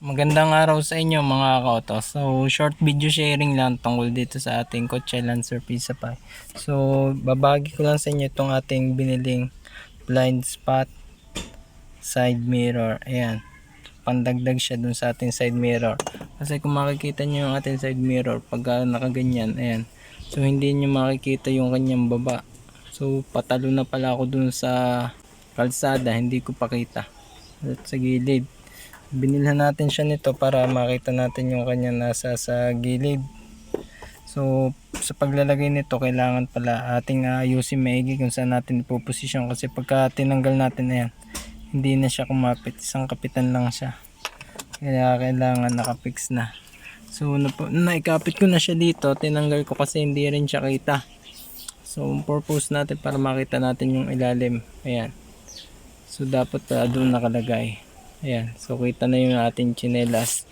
Magandang araw sa inyo mga kauto. So, short video sharing lang tungkol dito sa ating Kotse Lancer Pizza Pie. So, babagi ko lang sa inyo itong ating biniling blind spot side mirror. Ayan. Pandagdag siya dun sa ating side mirror. Kasi kung makikita nyo yung ating side mirror, pagka nakaganyan, ayan. So, hindi nyo makikita yung kanyang baba. So, patalo na pala ako dun sa kalsada, hindi ko pakita. At sa gilid binilhan natin siya nito para makita natin yung kanya nasa sa gilid. So sa paglalagay nito kailangan pala ating ayusin maigi kung saan natin ipoposisyon. Kasi pagka tinanggal natin na yan hindi na siya kumapit. Isang kapitan lang siya. Kaya kailangan nakapix na. So napo, naikapit ko na siya dito. Tinanggal ko kasi hindi rin siya kita. So purpose natin para makita natin yung ilalim. Ayan. So dapat pala doon nakalagay Ayan, so kita na yung ating chinelas.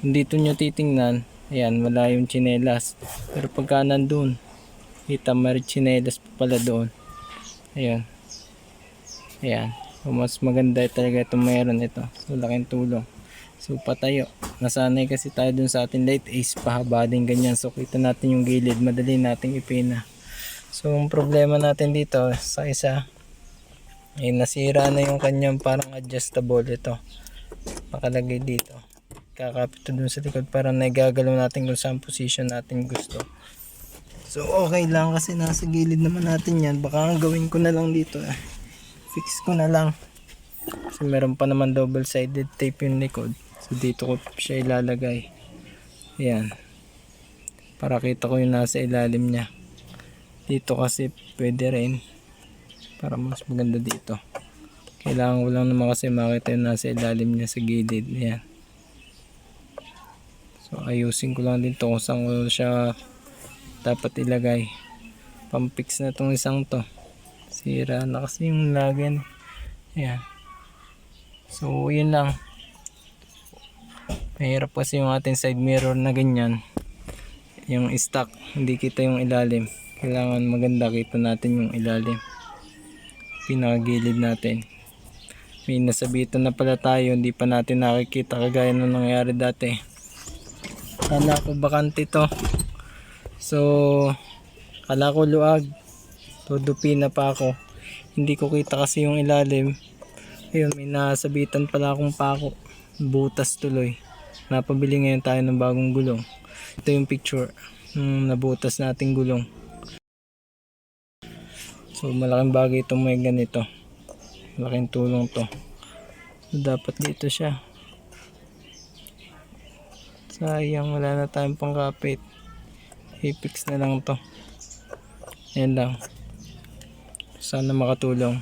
Dito nyo titingnan, ayan, wala yung chinelas. Pero pagka nandun, kita may chinelas pa pala doon. Ayan. Ayan. So, mas maganda talaga itong mayroon ito. So, laking tulong. So, patayo. Nasanay kasi tayo dun sa ating light ace pahaba din ganyan. So, kita natin yung gilid. Madali nating ipina. So, ang problema natin dito sa isa, eh, nasira na yung kanyang parang adjustable ito. Nakalagay dito. Kakapit dun sa likod para nagagalaw natin kung saan position natin gusto. So okay lang kasi nasa gilid naman natin yan. Baka ang gawin ko na lang dito. Eh. Fix ko na lang. Kasi meron pa naman double sided tape yung likod. So dito ko siya ilalagay. Ayan. Para kita ko yung nasa ilalim niya. Dito kasi pwede rin para mas maganda dito. Kailangan ko lang naman kasi makita yung nasa ilalim niya sa gilid yan so ayusin ko lang din to kung saan ko siya dapat ilagay. Pampix na tong isang to. Sira na kasi yung lagyan yan so yun lang. Mahirap kasi yung ating side mirror na ganyan. Yung stock hindi kita yung ilalim. Kailangan maganda kita natin yung ilalim pinakagilid natin. May nasabitan na pala tayo hindi pa natin nakikita kagaya nung nangyari dati. Kala ko bakante to. So kala ko luag tudupi na pa ako. Hindi ko kita kasi yung ilalim. Ayun may nasabitan pala akong pako. Butas tuloy. Napabili ngayon tayo ng bagong gulong. Ito yung picture. Ng nabutas nating gulong So malaking bagay itong may ganito. Malaking tulong to. So, dapat dito siya. Sayang wala na tayong pangkapit. I-fix na lang to. Yan lang. Sana makatulong.